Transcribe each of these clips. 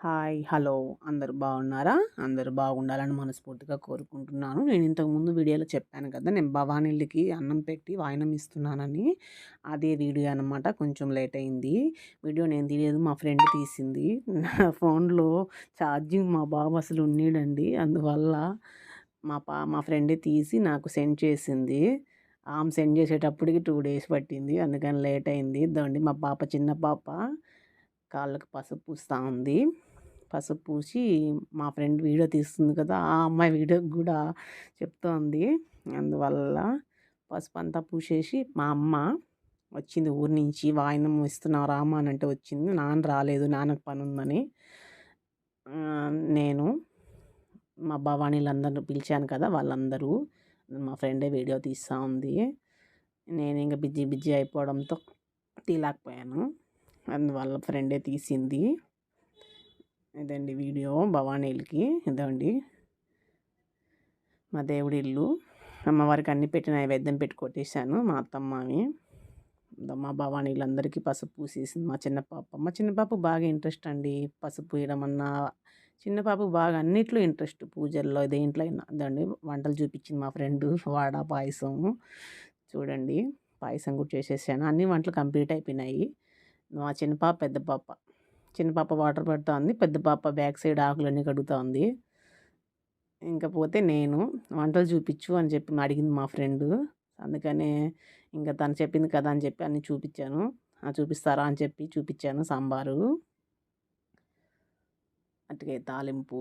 Hi hello. అందరు బాగున్నారా? అందరూ బాగుండాలని మనస్ఫూర్తిగా కోరుకుంటున్నాను. నేను ఇంతకుముందు వీడియోలో చెప్పాను కదా నేను భవానీళ్ళకి అన్నం పెట్టి వాయినం ఇస్తున్నానని. అదే వీడియో అనమాట కొంచెం లేట్ అయింది. వీడియో నేను తీయలేదు మా ఫ్రెండ్ తీసింది. నా ఫోన్లో ఛార్జింగ్ మా బాబు అసలు ఉండేడండి అందువల్ల మా పా మా ఫ్రెండే తీసి నాకు సెండ్ చేసింది. ఆమె సెండ్ చేసేటప్పటికి టూ డేస్ పట్టింది. అందుకని లేట్ అయింది. దండి మా పాప చిన్న పాప కాళ్ళకు పసుపు పూస్తూ ఉంది. పసుపు పూసి మా ఫ్రెండ్ వీడియో తీస్తుంది కదా ఆ అమ్మాయి వీడియోకి కూడా చెప్తోంది. అందువల్ల పసుపు అంతా పూసేసి మా అమ్మ వచ్చింది ఊరి నుంచి వాయినం ఇస్తున్నావు రామా అని అంటే వచ్చింది. నాన్న రాలేదు నాన్నకు పని ఉందని. నేను మా భవానీలందరూ పిలిచాను కదా వాళ్ళందరూ మా ఫ్రెండే వీడియో తీస్తూ ఉంది. నేను ఇంకా బిజీ బిజీ అయిపోవడంతో తీలేకపోయాను అందువల్ల ఫ్రెండే తీసింది. ఇదండి వీడియో భవానీలకి. ఇదండి. మా దేవుడి ఇల్లు అమ్మవారికి అన్ని పెట్టి నైవేద్యం పెట్టి కొట్టేశాను మా అత్తమ్మవి. మా భవానీలందరికీ పసుపు పూసేసింది మా చిన్న పాప. మా చిన్న పాప బాగా ఇంట్రెస్ట్ అండి. పసుపు పూయడం అన్నా చిన్న బాగా అన్నిట్లో ఇంట్రెస్ట్ పూజల్లో దేంట్లో అయినా. అదండి వంటలు చూపించింది మా ఫ్రెండ్ వాడ పాయసం. చూడండి పాయసం కూడా చేసేసాను. అన్ని వంటలు కంప్లీట్ అయిపోయినాయి. మా చిన్న పాప పెద్ద పాప. చిన్న పాప వాటర్ పెడతా ఉంది పెద్ద పాప బ్యాక్ సైడ్ ఆకులన్నీ కడుగుతూ ఉంది ఇంకా పోతే నేను వంటలు చూపించు అని చెప్పి అడిగింది మా ఫ్రెండ్. అందుకనే ఇంకా తను చెప్పింది కదా అని చెప్పి అన్నీ చూపించాను. చూపిస్తారా అని చెప్పి చూపించాను సాంబారు. అటుకే తాలింపు.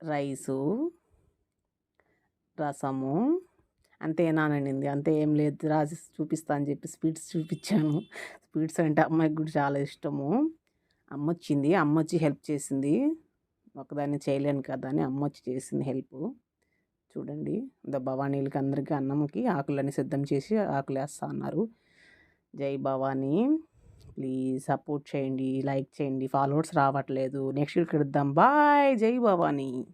రైసు. రసము. అంతేనానండి అంతే ఏం లేదు. రాసి చూపిస్తా అని చెప్పి స్వీట్స్ చూపించాను. స్వీట్స్ అంటే అమ్మాయికి కూడా చాలా ఇష్టము. అమ్మ వచ్చింది అమ్మ వచ్చి హెల్ప్ చేసింది. ఒకదాన్ని చేయలేను కదా అని అమ్మ వచ్చి చేసింది హెల్ప్. చూడండి. ద భవానీలకి అందరికీ అన్నంకి ఆకులన్నీ సిద్ధం చేసి ఆకులు వేస్తా అన్నారు. జై భవానీ. ప్లీజ్ సపోర్ట్ చేయండి. లైక్ చేయండి. ఫాలోవర్స్ రావట్లేదు. Next week bye. జై భవానీ.